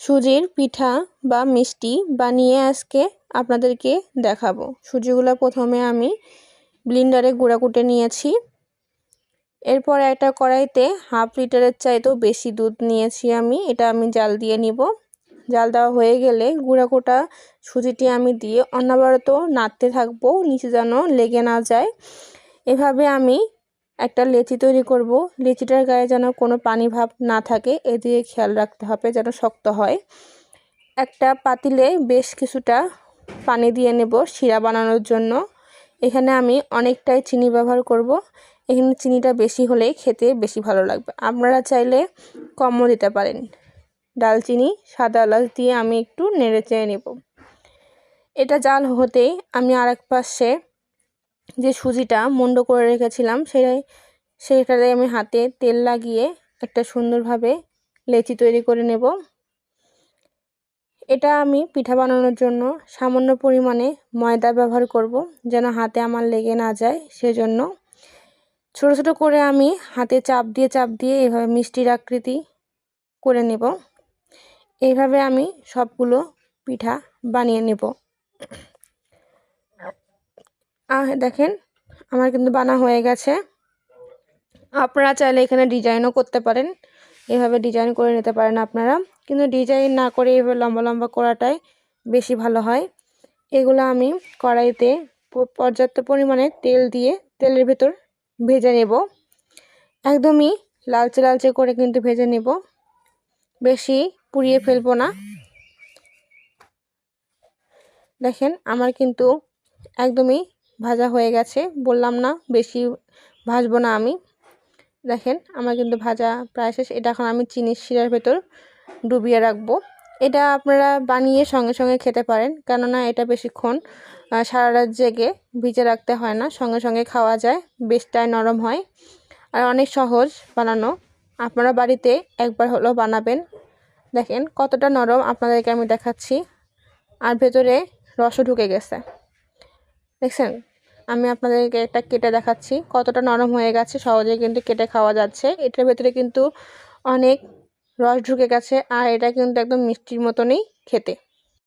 সুজির পিঠা বা মিষ্টি বানিয়ে আজকে আপনাদেরকে দেখাবো। সুজিগুলো প্রথমে আমি ব্লিন্ডারে গুঁড়া কুটে নিয়েছি। এরপর একটা কড়াইতে হাফ লিটারের চাইতেও বেশি দুধ নিয়েছি আমি। এটা আমি জাল দিয়ে নিব। জাল দেওয়া হয়ে গেলে গুঁড়া কোটা সুজিটি আমি দিয়ে অনবরত নাড়তে থাকব, নিচে যেন লেগে না যায়। এভাবে আমি একটা লেচি তৈরি করব। লেচিটার গায়ে যেন কোনো পানি ভাব না থাকে এদিকে খেয়াল রাখতে হবে যেন শক্ত হয়। একটা পাতিলে বেশ কিছুটা পানি দিয়ে নেব শিরা বানানোর জন্য। এখানে আমি অনেকটাই চিনি ব্যবহার করব। এখানে চিনিটা বেশি হলেই খেতে বেশি ভালো লাগবে। আপনারা চাইলে কমও দিতে পারেন। ডালচিনি, সাদা এলাচ দিয়ে আমি একটু নেড়ে চেয়ে নেব। এটা জাল হতেই আমি আরেক পাশে যে সুজিটা মুন্ড করে রেখেছিলাম, সেটাই, সেটাতে আমি হাতে তেল লাগিয়ে একটা সুন্দরভাবে লেচি তৈরি করে নেব। এটা আমি পিঠা বানানোর জন্য সামান্য পরিমাণে ময়দা ব্যবহার করব, যেন হাতে আমার লেগে না যায়, সেজন্য। ছোট ছোট করে আমি হাতে চাপ দিয়ে চাপ দিয়ে এভাবে মিষ্টির আকৃতি করে নেব। এইভাবে আমি সবগুলো পিঠা বানিয়ে নেব। দেখেন, আমার কিন্তু বানা হয়ে গেছে। আপনারা চাইলে এখানে ডিজাইনও করতে পারেন। এভাবে ডিজাইন করে নিতে পারেন আপনারা। কিন্তু ডিজাইন না করে এভাবে লম্বা লম্বা করাটাই বেশি ভালো হয়। এগুলো আমি কড়াইতে পর্যাপ্ত পরিমাণে তেল দিয়ে তেলের ভেতর ভেজে নেব। একদমই লালচে লালচে করে কিন্তু ভেজে নেব। বেশি পুড়িয়ে ফেলব না। দেখেন, আমার কিন্তু একদমই ভাজা হয়ে গেছে। বললাম না, বেশি ভাজবো না আমি। দেখেন, আমার কিন্তু ভাজা প্রায় শেষ। এটা এখন আমি চিনির শিরার ভেতর ডুবিয়ে রাখব। এটা আপনারা বানিয়ে সঙ্গে সঙ্গে খেতে পারেন। কেননা এটা বেশিক্ষণ সারা রাত জেগে ভিজে রাখতে হয় না। সঙ্গে সঙ্গে খাওয়া যায়, বেশটাই নরম হয়। আর অনেক সহজ বানানো। আপনারা বাড়িতে একবার হলেও বানাবেন। দেখেন, কতটা নরম আপনাদেরকে আমি দেখাচ্ছি। আর ভেতরে রসও ঢুকে গেছে। দেখছেন? আমি আপনাদেরকে একটা কেটে দেখাচ্ছি। কতটা নরম হয়ে গেছে সহজে কিন্তু কেটে খাওয়া যাচ্ছে। এটার ভেতরে কিন্তু অনেক রস ঢুকে গেছে, আর এটা কিন্তু একদম মিষ্টির মতনই খেতে।